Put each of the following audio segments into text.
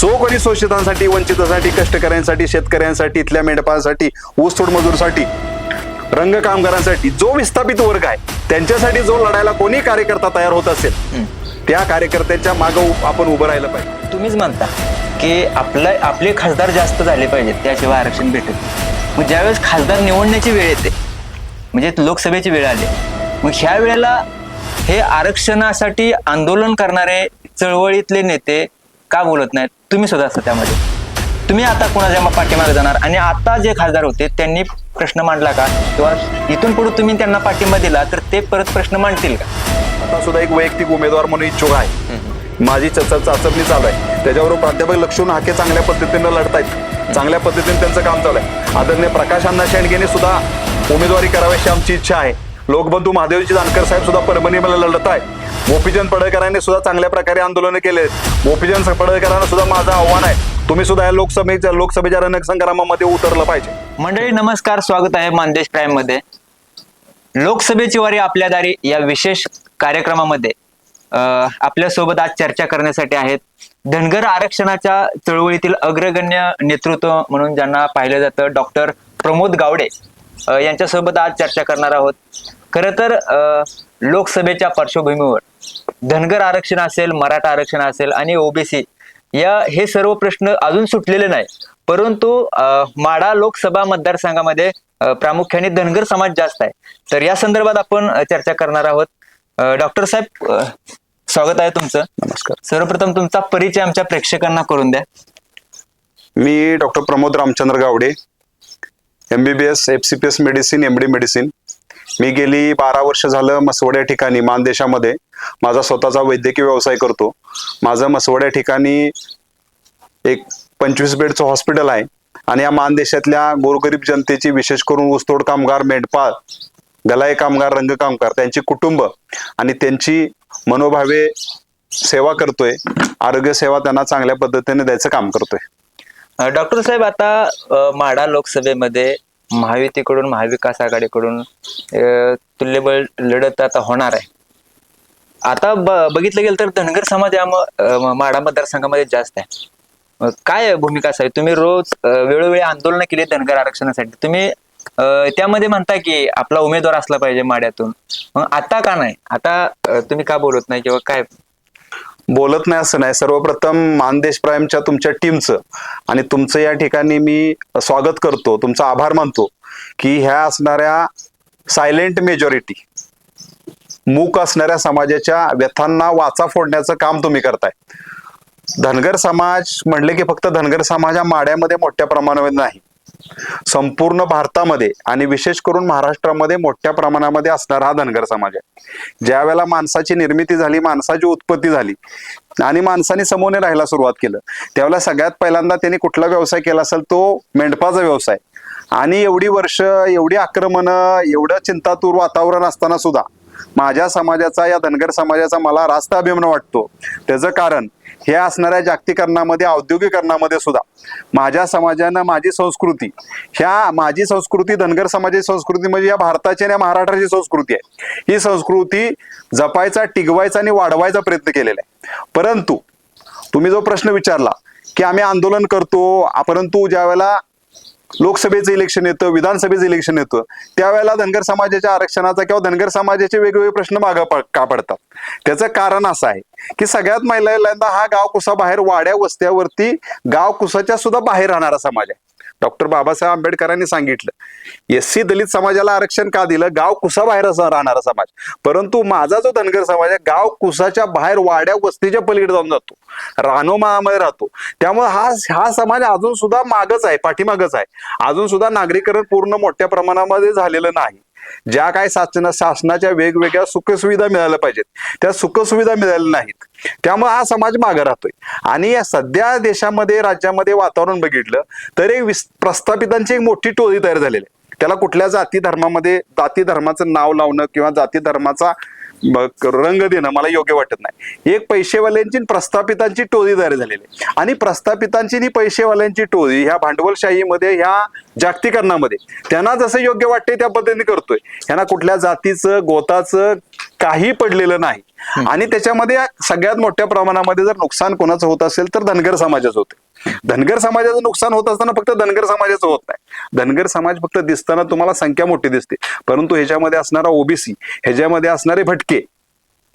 जो कोणी शोषितांसाठी वंचितांसाठी कष्टकऱ्यांसाठी शेतकऱ्यांसाठी इथल्या मेंढपाळांसाठी ऊसतोड मजूरसाठी रंग कामगारांसाठी जो विस्थापित वर्ग आहे त्यांच्यासाठी जो लढायला कोणी कार्यकर्ता तयार होत असेल त्या कार्यकर्त्यांच्या मागं आपण उभं राहिलं पाहिजे. तुम्हीच म्हणता की आपलं आपले खासदार जास्त झाले पाहिजेत त्याशिवाय आरक्षण भेटेल मग ज्यावेळेस खासदार निवडण्याची वेळ येते म्हणजे लोकसभेची वेळ आली मग ह्या वेळेला हे आरक्षणासाठी आंदोलन करणारे चळवळीतले नेते का बोलत नाहीत? तुम्ही सुद्धा असता त्यामध्ये. तुम्ही आता कोणाच्या पाठीमागे जाणार? आणि आता जे खासदार होते त्यांनी प्रश्न मांडला का? किंवा इथून पुढे तुम्ही त्यांना पाठिंबा दिला तर ते परत प्रश्न मांडतील का? आता सुद्धा एक वैयक्तिक उमेदवार म्हणून इच्छुक आहे. माझी चर्चा चाचपणी चालू आहे. त्याच्याबरोबर प्राध्यापक लक्ष्मण हाके चांगल्या पद्धतीनं लढतायत. चांगल्या पद्धतीने त्यांचं काम चालू आहे. आदरणीय प्रकाश अण्णा शेंडगेने सुद्धा उमेदवारी करावी आमची इच्छा आहे. लोकबंधू महादेवजी जानकर साहेब सुद्धा परभणीमध्ये लढत आहे गोपीचंद पडळकरांनी सुद्धा चांगल्या प्रकारे आंदोलन केले गोपीचंद पडळकरांना सुद्धा माझं आव्हान आहे. तुम्ही सुद्धा या लोकसभेच्या लोकसभेच्या रणक संग्रामामध्ये उतरलं पाहिजे. मंडळी नमस्कार. स्वागत आहे मानदेश प्राईममध्ये लोकसभेची वारी आपल्या दारी या विशेष कार्यक्रमामध्ये आपल्यासोबत आज चर्चा करण्यासाठी आहेत. धनगर आरक्षणाच्या चळवळीतील अग्रगण्य नेतृत्व म्हणून ज्यांना पाहिलं जातं डॉक्टर प्रमोद गावडे यांच्यासोबत आज चर्चा करणार आहोत. खरं तर लोकसभेच्या पार्श्वभूमीवर धनगर आरक्षण असेल मराठा आरक्षण असेल आणि ओबीसी या हे सर्व प्रश्न अजून सुटलेले नाही. परंतु माढा लोकसभा मतदारसंघामध्ये प्रामुख्याने धनगर समाज जास्त आहे. तर या संदर्भात आपण चर्चा करणार आहोत. डॉक्टर साहेब स्वागत आहे तुमचं. नमस्कार. सर्वप्रथम तुमचा परिचय आमच्या प्रेक्षकांना करून द्या. मी doctor Pramod Ramchandra Gawade M B B S F C P S medicine M D medicine मी गेली बारा वर्ष झालं मसवड या ठिकाणी मानदेशामध्ये माझा स्वतःचा वैद्यकीय व्यवसाय करतो. माझं मसवड या ठिकाणी एक पंचवीस बेडचं हॉस्पिटल आहे. आणि या मानदेशातल्या गोरगरीब जनतेची विशेष करून ऊसतोड कामगार मेंढपाळ गलाई कामगार रंगकामगार त्यांची कुटुंब आणि त्यांची मनोभावे सेवा करतोय. आरोग्य सेवा त्यांना चांगल्या पद्धतीने द्यायचं काम करतोय. डॉक्टर साहेब आता माडा लोकसभेमध्ये महायुतीकडून महाविकास आघाडीकडून तुल्यबळ लढत आता होणार आहे. आता ब- बघितलं गेलं तर धनगर समाज या माडा माढा मतदारसंघामध्ये जास्त आहे. काय भूमिका असावी? तुम्ही रोज वेळोवेळी आंदोलन केली धनगर आरक्षणासाठी. तुम्ही त्यामध्ये म्हणता की आपला उमेदवार असला पाहिजे माड्यातून. मग आता का नाही? आता तुम्ही का बोलत नाही? किंवा काय? बोलत नाही असं नाही. सर्वप्रथम मानदेश प्राईमच्या तुमच्या टीमचं आणि तुमचं या ठिकाणी मी स्वागत करतो तुमचा आभार मानतो की ह्या असणाऱ्या सायलेंट मेजॉरिटी मूक असणाऱ्या समाजाच्या व्यथांना वाचा फोडण्याचं काम तुम्ही करताय. धनगर समाज म्हणले की फक्त धनगर समाज हा माड्यामध्ये मोठ्या प्रमाणामध्ये नाही. संपूर्ण भारतामध्ये आणि विशेष करून महाराष्ट्रामध्ये मोठ्या प्रमाणामध्ये असणारा हा धनगर समाज आहे. ज्या वेळेला माणसाची निर्मिती झाली माणसाची उत्पत्ती झाली आणि माणसाने समोने राहायला सुरुवात केलं त्यावेळेला सगळ्यात पहिल्यांदा त्यांनी कुठला व्यवसाय केला असेल तो मेंढपाचा व्यवसाय आणि एवढी वर्ष एवढी आक्रमणं एवढं चिंतातूर वातावरण असताना सुद्धा माझ्या समाजाचा या धनगर समाजाचा मला रास्त अभिमान वाटतो. त्याचं कारण हे असणाऱ्या जागतिकरणामध्ये औद्योगिकरणामध्ये सुद्धा माझ्या समाजानं माझी संस्कृती ह्या माझी संस्कृती धनगर समाजाची संस्कृती म्हणजे या भारताची आणि महाराष्ट्राची संस्कृती आहे. ही संस्कृती जपायचा टिकवायचा आणि वाढवायचा प्रयत्न केलेला आहे. परंतु तुम्ही जो प्रश्न विचारला की आम्ही आंदोलन करतो परंतु ज्या वेळेला लोकसभेचं इलेक्शन येतं विधानसभेचं इलेक्शन येतं त्यावेळेला धनगर समाजाच्या आरक्षणाचा किंवा धनगर समाजाचे वेगवेगळे प्रश्न मागं का पडतात? त्याचं कारण असं आहे की सगळ्यात पहिल्यांदा हा गाव कुसा बाहेर वाड्या वस्त्यावरती गाव कुसाच्या सुद्धा बाहेर राहणारा समाज आहे. डॉक्टर बाबासाहेब आंबेडकरांनी सांगितलं एस सी दलित समाजाला आरक्षण का दिलं? गाव कुसाबाहेर असा राहणारा समाज. परंतु माझा जो धनगर समाज आहे गाव कुसाच्या बाहेर वाड्या वस्तीच्या पलीकडे जाऊन जातो. रानोमामध्ये राहतो. त्यामुळे हा हा समाज अजून सुद्धा मागच आहे पाठीमागच आहे. अजून सुद्धा नागरीकरण पूर्ण मोठ्या प्रमाणामध्ये झालेलं नाही. ज्या काय शासन शासनाच्या वेगवेगळ्या सुखसुविधा मिळाल्या पाहिजेत त्या सुखसुविधा मिळाल्या नाहीत. त्यामुळे हा समाज मागे राहतोय. आणि या सध्या देशामध्ये राज्यामध्ये वातावरण बघितलं तर एक प्रस्थापितांची एक मोठी टोळी तयार झालेली आहे. त्याला कुठल्या जाती धर्मामध्ये जाती धर्माचं नाव लावणं किंवा जाती धर्माचा रंग देणं मला योग्य वाटत नाही. एक पैसेवाल्यांची प्रस्थापितांची टोळी तयार झालेली आहे. आणि प्रस्थापितांची आणि पैसेवाल्यांची टोळी ह्या भांडवलशाहीमध्ये ह्या जागतिकरणामध्ये त्यांना जसं योग्य वाटते त्या पद्धतीने करतोय. ह्यांना कुठल्या जातीचं गोताचं काही पडलेलं नाही. आणि त्याच्यामध्ये सगळ्यात मोठ्या प्रमाणामध्ये जर नुकसान कोणाचं होत असेल तर धनगर समाजाचं होते धनगर समाजाचं नुकसान होत असताना फक्त धनगर समाजाचं होत नाही. धनगर समाज फक्त दिसताना तुम्हाला संख्या मोठी दिसते. परंतु ह्याच्यामध्ये असणारा ओबीसी ह्याच्यामध्ये असणारे भटके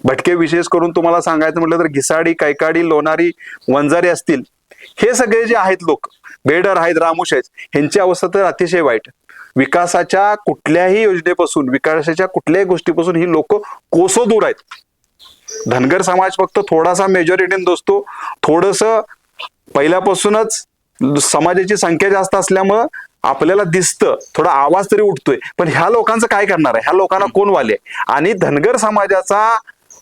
भटके विशेष करून तुम्हाला सांगायचं म्हटलं तर घिसाडी कैकाडी लोणारी वंजारी असतील हे सगळे जे आहेत लोक बेडर आहेत रामुश आहेत ह्यांची अवस्था तर अतिशय वाईट. विकासाच्या कुठल्याही योजनेपासून विकासाच्या कुठल्याही गोष्टीपासून ही लोक कोसो दूर आहेत. धनगर समाज फक्त थोडासा मेजॉरिटीने दोसतो थोडस पहिल्यापासूनच समाजाची संख्या जास्त असल्यामुळं आपल्याला दिसतं थोडा आवाज तरी उठतोय. पण ह्या लोकांचं काय करणार आहे? ह्या लोकांना कोण वाले आणि धनगर समाजाचा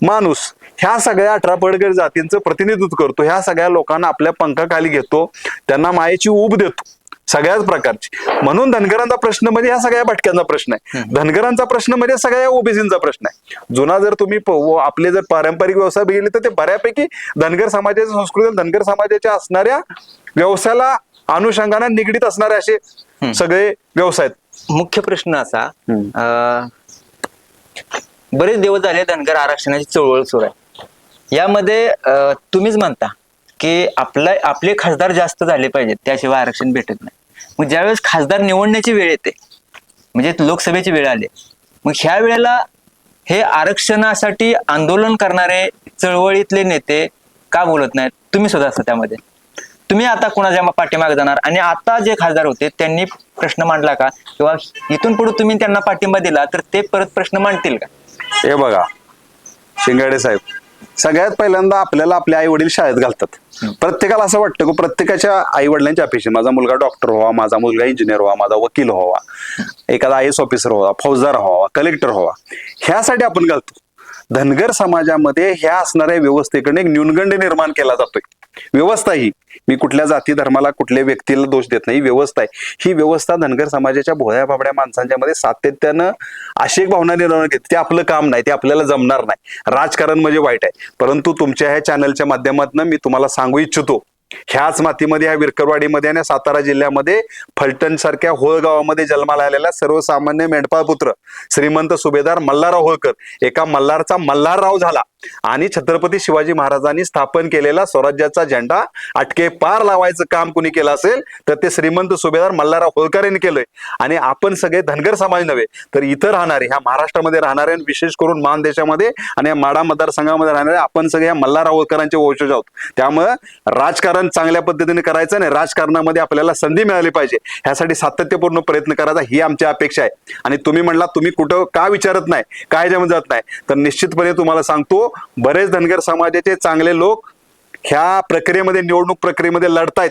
माणूस ह्या सगळ्या अठरा पडगर जातींचं प्रतिनिधित्व करतो. ह्या सगळ्या लोकांना आपल्या पंखाखाली घेतो. त्यांना मायेची ऊब देतो. सगळ्याच प्रकारची. म्हणून धनगरांचा प्रश्न म्हणजे ह्या सगळ्या भटक्यांचा प्रश्न आहे. धनगरांचा प्रश्न म्हणजे सगळ्या ओबीसींचा प्रश्न आहे. जुना जर तुम्ही आपले जर पारंपरिक व्यवसाय बघितले तर ते बऱ्यापैकी धनगर समाजाच्या संस्कृती धनगर समाजाच्या असणाऱ्या व्यवसायाला अनुषंगाने निगडीत असणारे असे सगळे व्यवसाय आहेत. मुख्य प्रश्न असा बरेच दिवस झाले धनगर आरक्षणाची चळवळ सुरू आहे. यामध्ये तुम्हीच म्हणता की आपला आपले खासदार जास्त झाले पाहिजेत त्याशिवाय आरक्षण भेटत नाही. मग ज्यावेळेस खासदार निवडण्याची वेळ येते म्हणजे लोकसभेची वेळ आली मग ह्या वेळेला हे आरक्षणासाठी आंदोलन करणारे चळवळीतले नेते का बोलत नाहीत? तुम्ही सुद्धा असता त्यामध्ये. तुम्ही आता कुणाच्या पाठीमागे जाणार? आणि आता जे खासदार होते त्यांनी प्रश्न मांडला का? किंवा इथून पुढे तुम्ही त्यांना पाठिंबा दिला तर ते परत प्रश्न मांडतील का? हे बघा शिंगाडे साहेब सगळ्यात पहिल्यांदा आपल्याला आपले आई वडील शाळेत घालतात. प्रत्येकाला असं वाटतं की प्रत्येकाच्या आई वडिलांच्या अपेक्षा माझा मुलगा डॉक्टर व्हावा माझा मुलगा इंजिनियर व्हावा माझा वकील व्हावा एखादा आय एस ऑफिसर व्हावा फौजदार व्हावा कलेक्टर व्हावा. ह्यासाठी आपण घालतो. धनगर समाजामध्ये ह्या असणाऱ्या व्यवस्थेकडे एक न्यूनगंड निर्माण केला जातोय. व्यवस्था ही. मी कुठल्या जाती धर्माला कुठल्या व्यक्तीला दोष देत नाही. व्यवस्था आहे. ही व्यवस्था धनगर समाजाच्या भोळ्या भाबड्या माणसांच्या मध्ये सातत्यानं अशी एक भावना निर्माण घेते ते आपलं काम नाही. ते आपल्याला जमणार नाही. राजकारण म्हणजे वाईट आहे. परंतु तुमच्या ह्या चॅनलच्या माध्यमातून मी तुम्हाला सांगू इच्छितो. ह्याच मातीमध्ये ह्या विरकरवाडीमध्ये आणि सातारा जिल्ह्यामध्ये फलटण सारख्या होळगावामध्ये जन्माला आलेला सर्वसामान्य मेंढपाळ पुत्र श्रीमंत सुभेदार मल्हारराव होळकर. एका मल्हारचा मल्हारराव झाला. आणि छत्रपती शिवाजी महाराजांनी स्थापन केलेला स्वराज्याचा झेंडा अटके पार लावायचं काम कुणी केलं असेल तर ते श्रीमंत सुभेदार मल्हारराव होळकर यांनी केलंय. आणि आपण सगळे धनगर समाज नव्हे तर इथं राहणारे ह्या महाराष्ट्रामध्ये राहणारे आणि विशेष करून मान देशामध्ये आणि या माडा मतदारसंघामध्ये राहणारे आपण सगळे या मल्हारराव होळकरांचे वंशज आहोत. त्यामुळं राजकारण चांगल्या पद्धतीने करायचं आणि राजकारणामध्ये आपल्याला संधी मिळाली पाहिजे. ह्यासाठी सातत्यपूर्ण प्रयत्न करायचा ही आमची अपेक्षा आहे. आणि तुम्ही म्हणला तुम्ही कुठं का विचारत नाही काय जमत जात नाही तर निश्चितपणे तुम्हाला सांगतो बरेच धनगर समाजाचे चांगले लोक ह्या प्रक्रियेमध्ये निवडणूक प्रक्रियेमध्ये लढतायत.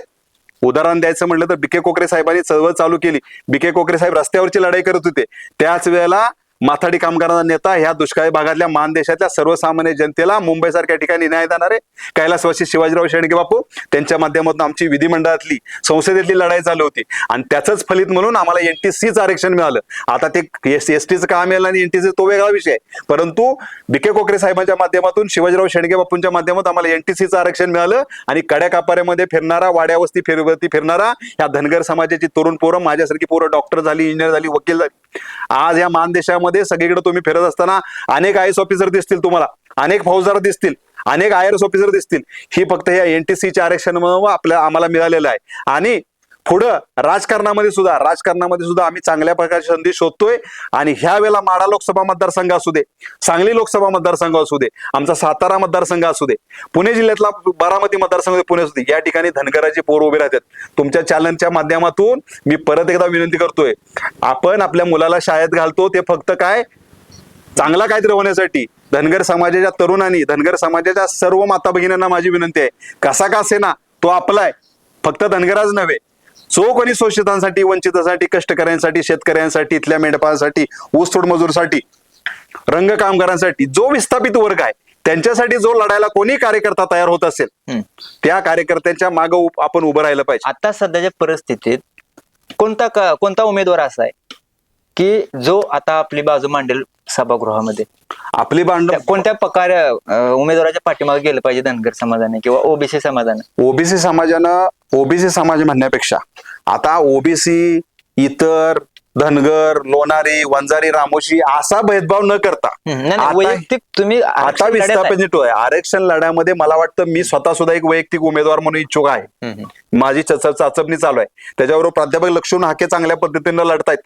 उदाहरण द्यायचं म्हटलं तर बिके कोकरे साहेबांनी चळवळ चालू केली. बिके कोकरे साहेब रस्त्यावरची लढाई करत होते. त्याच वेळेला माथाडी कामगारांचा नेता ह्या दुष्काळी भागातल्या मान देशातल्या सर्वसामान्य जनतेला मुंबईसारख्या ठिकाणी न्याय देणारे कैलासवासी शिवाजीराव शेणके बापू त्यांच्या माध्यमातून आमची विधिमंडळातली संसदेतली लढाई चालू होती. आणि त्याचंच फलित म्हणून आम्हाला एनटीसीचं आरक्षण मिळालं. आता ते एस टीचं काम मिळालं आणि एनटीसी तो वेगळा विषय आहे. परंतु बिके कोकरे साहेबांच्या माध्यमातून शिवाजीराव शेणके बापूंच्या माध्यमातून आम्हाला एनटीसीचं आरक्षण मिळालं. आणि कड्या कापाऱ्यामध्ये फिरणारा वाड्यावस्ती फिरवरती फिरणारा ह्या धनगर समाजाची तरुण पोरं माझ्यासारखी पोरं डॉक्टर झाली इंजिनियर झाली वकील झाली आज या मानदेशामध्ये सगळीकडे तुम्ही फिरत असताना अनेक आय एस ऑफिसर दिसतील तुम्हाला अनेक फौजदार दिसतील अनेक आय एस ऑफिसर दिसतील. ही फक्त या एनटीसीच्या आरक्षणामुळे आपल्या आम्हाला मिळालेलं आहे. आणि पुढं राजकारणामध्ये सुद्धा राजकारणामध्ये सुद्धा आम्ही चांगल्या प्रकारची संधी शोधतोय आणि ह्या वेळेला माडा लोकसभा मतदारसंघ असू दे सांगली लोकसभा मतदारसंघ असू दे आमचा सातारा मतदारसंघ असू दे पुणे जिल्ह्यातला बारामती मतदारसंघ पुणे असू दे या ठिकाणी धनगराचे पोर उभे राहतात. तुमच्या चॅनलच्या माध्यमातून मी परत एकदा विनंती करतोय आपण आपल्या मुलाला शाळेत घालतो ते फक्त काय? चांगला काहीतरी होण्यासाठी. धनगर समाजाच्या तरुणांनी धनगर समाजाच्या सर्व माता भगिनींना माझी विनंती आहे. कसा का असेना तो आपलाय फक्त धनगराच नव्हे जो कोणी शोषितांसाठी वंचितांसाठी कष्टकऱ्यांसाठी शेतकऱ्यांसाठी इथल्या मेंढपाळांसाठी ऊसतोड मजूरसाठी रंग कामगारांसाठी जो विस्थापित वर्ग आहे त्यांच्यासाठी जो लढायला कोणी कार्यकर्ता तयार होत असेल. त्या कार्यकर्त्यांच्या मागे आपण उभं राहिलं पाहिजे. आता सध्याच्या परिस्थितीत कोणता कोणता उमेदवार असा आहे की जो आता आपली बाजू मांडेल सभागृहामध्ये? आपली भांडण त्या- कोणत्या प्रकारे उमेदवाराच्या पाठीमागे गेलं पाहिजे धनगर समाजाने किंवा ओबीसी समाजाने? ओबीसी समाजानं ओबीसी समाज म्हणण्यापेक्षा. आता ओबीसी इतर धनगर लोणारी वंजारी रामोशी असा भेदभाव न करता. वैयक्तिक तुम्ही आता. विस्थापित आहे. आरक्षण लढ्यामध्ये मला वाटतं मी स्वतः सुद्धा एक वैयक्तिक उमेदवार म्हणून इच्छुक आहे. माझी चच- चाचपणी चालू आहे. त्याच्याबरोबर प्राध्यापक लक्ष्मण हाके चांगल्या पद्धतीने लढतायत.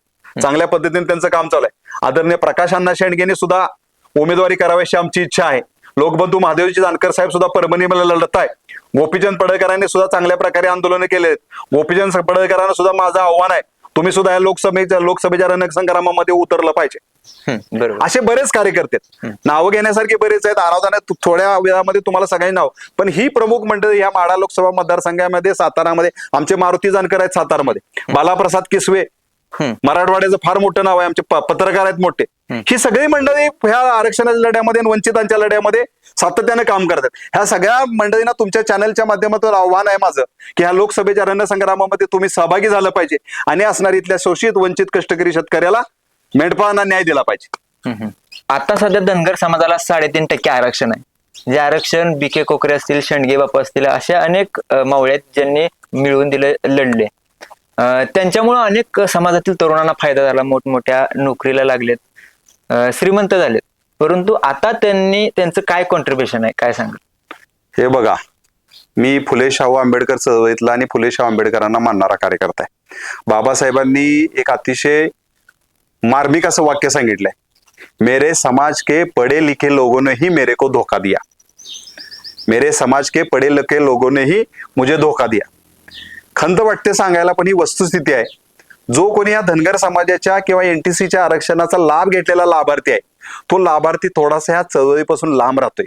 चांगल्या पद्धतीने त्यांचं काम चालू आहे. आदरणीय प्रकाश अण्णा शेंडगेने सुद्धा उमेदवारी करावी आमची इच्छा आहे. लोकबंधू महादेवजी जानकर साहेब सुद्धा परभणीमध्ये लढत आहे गोपीचंद पडळकरांनी सुद्धा चांगल्या प्रकारे आंदोलन केले गोपीचंद पडळकरांना सुद्धा माझं आव्हान आहे. तुम्ही सुद्धा या लोकसभेच्या लोकसभेच्या रणसंग्रामामध्ये उतरलं पाहिजे. असे बरेच कार्यकर्ते आहेत. नावं घेण्यासारखे बरेच आहेत. आरावताना थोड्या वेळामध्ये तुम्हाला सगळ्यांनी नाव. पण ही प्रमुख मंडळी या माडा लोकसभा मतदारसंघामध्ये सातारामध्ये आमचे मारुती जानकर आहेत सातारामध्ये. बालाप्रसाद किसवे. मराठवाड्याचं फार मोठं नाव आहे आमचे पत्रकार आहेत मोठे. ही सगळी मंडळी ह्या आरक्षणाच्या लढ्यामध्ये आणि वंचितांच्या लढ्यामध्ये सातत्याने काम करतात. ह्या सगळ्या मंडळींना तुमच्या चॅनलच्या माध्यमातून आव्हान आहे माझं की ह्या लोकसभेच्या रणसंग्रामामध्ये तुम्ही सहभागी झालं पाहिजे आणि असणारी इथल्या शोषित वंचित कष्टकरी शेतकऱ्याला मेंढपाळांना न्याय दिला पाहिजे. आता सध्या धनगर समाजाला साडेतीन टक्के आरक्षण आहे. जे आरक्षण बी के कोकरे असतील शेंडगे बापू असतील अशा अनेक मावळे आहेत ज्यांनी मिळवून दिले लढले. त्यांच्यामुळं अनेक समाजातील तरुणांना फायदा झाला. मोठमोठ्या नोकरीला लागलेत. श्रीमंत झालेत. परंतु आता त्यांनी त्यांचं काय कॉन्ट्रीब्युशन आहे? काय सांग हे बघा. मी फुले शाहू आंबेडकर चळवळीतला आणि फुले शाहू आंबेडकरांना मानणारा कार्यकर्ता आहे. बाबासाहेबांनी एक अतिशय मार्मिक असं वाक्य सांगितलंय. मेरे समाज के पढ़े लिखे लोगों ने ही मेरे को धोखा दिया. मेरे समाज के पढ़े लिखे लोगों ने ही मुझे धोखा दिया. खंत वाटते सांगायला पण ही वस्तुस्थिती आहे. जो कोणी या धनगर समाजाच्या किंवा एनटीसीच्या आरक्षणाचा लाभ घेतलेला लाभार्थी आहे तो लाभार्थी थोडासा ह्या चळवळीपासून लांब राहतोय.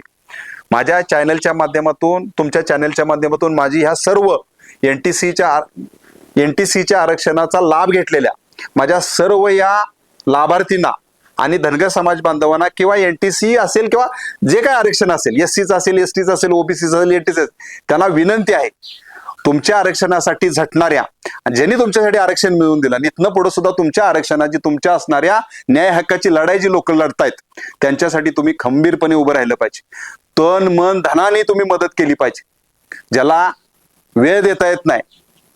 माझ्या चॅनलच्या माध्यमातून तुमच्या चॅनलच्या माध्यमातून माझी ह्या सर्व एनटीसीच्या एनटीसीच्या आरक्षणाचा लाभ घेतलेल्या माझ्या सर्व या लाभार्थींना आणि धनगर समाज बांधवांना किंवा एनटीसी असेल किंवा जे काय आरक्षण असेल एस सीचं असेल एस टीचं असेल ओबीसीचं असेल एनटीसी त्यांना विनंती आहे तुमच्या आरक्षणासाठी झटणाऱ्या ज्यांनी तुमच्यासाठी आरक्षण मिळवून दिलं आणि इथनं पुढे सुद्धा तुमच्या आरक्षणाची तुमच्या असणाऱ्या न्याय हक्काची लढाई जी लोक लढतायत त्यांच्यासाठी तुम्ही खंबीरपणे उभं राहिलं पाहिजे. तन मन धनाने तुम्ही मदत केली पाहिजे. ज्याला वेळ देता येत नाही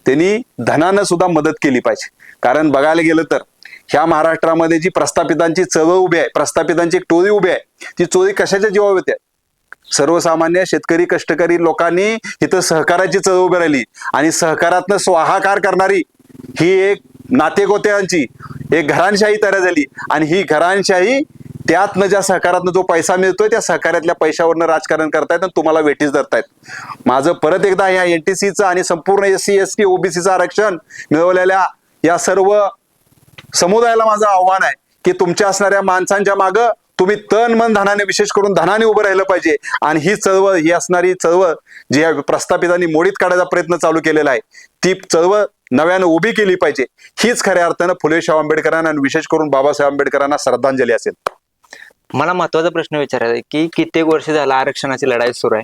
त्यांनी धनानं सुद्धा मदत केली पाहिजे. कारण बघायला गेलं तर ह्या महाराष्ट्रामध्ये जी प्रस्थापितांची चळवळ उभी आहे प्रस्थापितांची एक टोळी उभी आहे ती चोरी कशाच्या जीवावर येते सर्वसामान्य शेतकरी कष्टकरी लोकांनी इथं सहकाराची चळवळ उभी राहिली. आणि सहकारातनं स्वाहाकार करणारी ही एक नातेगोत्यांची एक घराणशाही तयार झाली. आणि ही घराणशाही त्यातनं ज्या सहकारातनं जो पैसा मिळतोय त्या सहकार्यातल्या पैशावरनं राजकारण करतायत आणि तुम्हाला वेटीस धरतायत. माझं परत एकदा या सीचं आणि संपूर्ण एस सी एस टी ओबीसीचं आरक्षण मिळवलेल्या या सर्व समुदायाला माझं आव्हान आहे की तुमच्या असणाऱ्या माणसांच्या मागं तुम्ही तन मन धनाने विशेष करून धनाने उभं राहिलं पाहिजे. आणि ही चळवळ ही असणारी चळवळ जी या प्रस्थापितांनी मोडीत काढायचा प्रयत्न चालू केलेला आहे ती चळवळ नव्यानं उभी केली पाहिजे. हीच खऱ्या अर्थानं फुले आंबेडकरांना आणि विशेष करून बाबासाहेब आंबेडकरांना श्रद्धांजली असेल. मला महत्त्वाचा प्रश्न विचारायचा आहे की कित्येक वर्ष झाला आरक्षणाची लढाई सुरू आहे.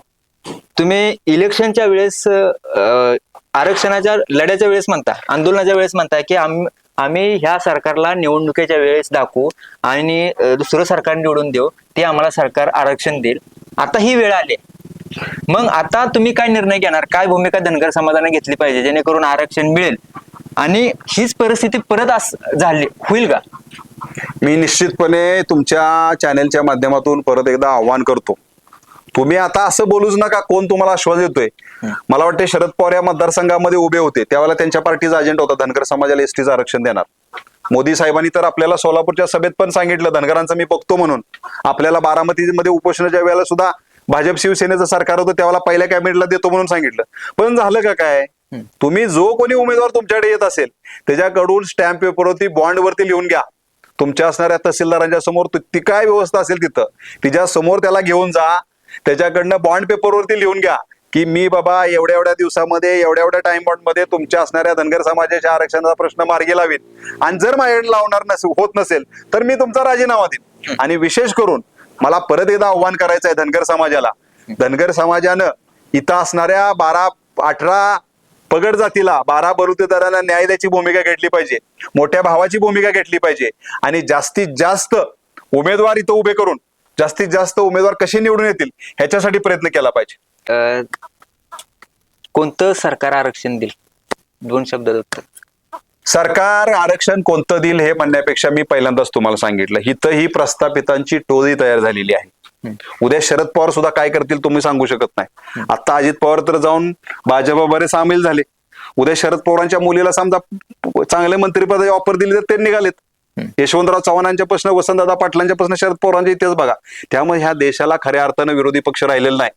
तुम्ही इलेक्शनच्या वेळेस आरक्षणाच्या लढ्याच्या वेळेस म्हणता आंदोलनाच्या वेळेस म्हणताय की आम्ही ह्या सरकारला निवडणुकीच्या वेळेस दाखवू आणि दुसरं सरकार निवडून देऊ ते आम्हाला सरकार आरक्षण देईल. आता ही वेळ आली. मग आता तुम्ही काय निर्णय घेणार? काय भूमिका धनगर समाजाने घेतली पाहिजे जेणेकरून आरक्षण मिळेल? आणि हीच परिस्थिती परत अस झाली. होईल का? मी निश्चितपणे तुमच्या चॅनेलच्या माध्यमातून परत एकदा आव्हान करतो. तुम्ही आता असं बोलूच नका कोण तुम्हाला आश्वास देतोय? मला वाटते शरद पवार या मतदारसंघामध्ये उभे होते. त्यावेळेला त्यांच्या पार्टीचा अजेंडा होता धनगर समाजाला एसटीचं आरक्षण देणार. मोदी साहेबांनी तर आपल्याला सोलापूरच्या सभेत पण सांगितलं धनगरांचं मी बघतो म्हणून. आपल्याला बारामतीमध्ये उपोषणाच्या वेळेला सुद्धा भाजप शिवसेनेचं सरकार होतं त्यावेळेला पहिल्या कॅबिनेटला देतो म्हणून सांगितलं. पण झालं का काय? तुम्ही जो कोणी उमेदवार तुमच्याकडे येत असेल त्याच्याकडून स्टॅम्प पेपरवरती बॉन्डवरती लिहून घ्या. तुमच्या असणाऱ्या तहसीलदारांच्या समोर ती- ती काय व्यवस्था असेल तिथं? तिच्या समोर त्याला घेऊन जा त्याच्याकडनं बॉन्ड पेपरवरती लिहून घ्या की मी बाबा एवढ्या एवढ्या दिवसामध्ये एवढ्या एवढ्या टाइम बॉन्डमध्ये तुमच्या असणाऱ्या धनगर समाजाच्या आरक्षणाचा प्रश्न मार्गी लावीन आणि जर माझ्याकडे लावणार नसेल होत नसेल तर मी तुमचा राजीनामा देईन. आणि विशेष करून मला परत एकदा आव्हान करायचं आहे धनगर समाजाला. धनगर समाजानं इथं असणाऱ्या बारा अठरा पगड जातीला बारा बरुतेदाराला न्याय द्यायची भूमिका घेतली पाहिजे. मोठ्या भावाची भूमिका घेतली पाहिजे. आणि जास्तीत जास्त उमेदवार इथं उभे करून जास्तीत जास्त उमेदवार कसे निवडून येतील ह्याच्यासाठी प्रयत्न केला पाहिजे. अं, कोणतं सरकार आरक्षण देईल? दोन शब्दात उत्तर. सरकार आरक्षण कोणतं देईल हे म्हणण्यापेक्षा मी पहिल्यांदाच तुम्हाला सांगितलं. इथं ही प्रस्थापितांची टोळी तयार झालेली आहे. उद्या शरद पवार सुद्धा काय करतील तुम्ही सांगू शकत नाही. आता अजित पवार तर जाऊन भाजपामध्ये सामील झाले. उद्या शरद पवारांच्या मुलीला समजा चांगले मंत्रिपद ऑफर दिली तर ते निघालेत. यशवंतराव चव्हाणांच्या प्रश्न वसंतदादा पाटलांच्या प्रश्न शरद पवारांचे इतिहास बघा. त्यामुळे ह्या देशाला खऱ्या अर्थानं विरोधी पक्ष राहिलेला नाही.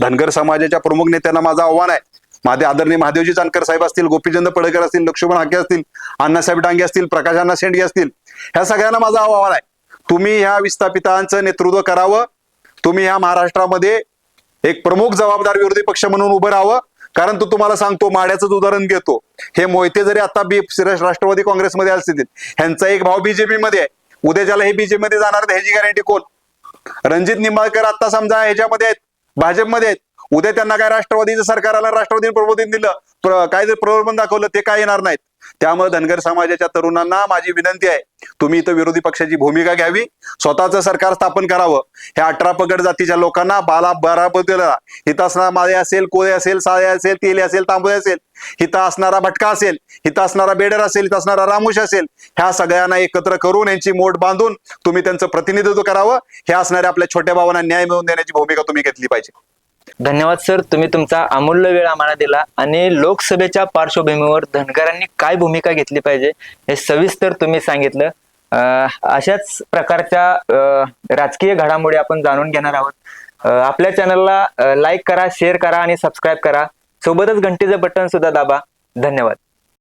धनगर समाजाच्या प्रमुख नेत्यांना माझं आव्हान आहे. माझे आदरणीय महादेवजी जानकर साहेब असतील गोपीचंद पडळकर असतील लक्ष्मण हाके असतील अण्णासाहेब डांगे असतील प्रकाश अण्णा शेंडगे असतील ह्या सगळ्यांना माझं आव्हान आहे. तुम्ही ह्या विस्थापितांचं नेतृत्व करावं. तुम्ही ह्या महाराष्ट्रामध्ये एक प्रमुख जबाबदार विरोधी पक्ष म्हणून उभं राहावं. कारण तो तुम्हाला सांगतो माड्याचंच उदाहरण घेतो. हे मोहिते जरी आता बी राष्ट्रवादी काँग्रेसमध्ये असतील ह्यांचा एक भाव बीजेपी मध्ये आहे. उद्या ज्याला हे बीजेपी मध्ये जाणार ह्याची गॅरंटी कोण? रणजित निंबाळकर आता समजा ह्याच्यामध्ये आहेत भाजपमध्ये आहेत. उद्या त्यांना काय राष्ट्रवादीचं सरकार आलं राष्ट्रवादीने प्रबोधन दिलं काय जर प्रलोभन दाखवलं ते काय येणार नाहीत. त्यामुळे धनगर समाजाच्या तरुणांना माझी विनंती आहे तुम्ही इथं विरोधी पक्षाची भूमिका घ्यावी स्वतःचं सरकार स्थापन करावं. ह्या अठरा पगड जातीच्या लोकांना बाला बारा बदला असणारा माळे असेल कोळे असेल साळे असेल तेले असेल तांबळे असेल इथं असणारा भटका असेल इथं असणारा बेडर असेल इथं असणारा रामूश असेल ह्या सगळ्यांना एकत्र करून यांची मोठ बांधून तुम्ही त्यांचं प्रतिनिधित्व करावं. हे असणाऱ्या आपल्या छोट्या भावांना न्याय मिळवून देण्याची भूमिका तुम्ही घेतली पाहिजे. धन्यवाद सर. तुम्ही तुमचा अमूल्य वेळ आम्हाला दिला आणि लोकसभेच्या पार्श्वभूमीवर धनगरांनी काय भूमिका घेतली पाहिजे हे सविस्तर तुम्ही सांगितलं. अशाच प्रकारच्या राजकीय घडामोडी आपण जाणून घेणार आहोत. आपल्या चॅनलला लाईक करा शेअर करा आणि सबस्क्राईब करा. सोबतच घंटीचं बटन सुद्धा दाबा. धन्यवाद.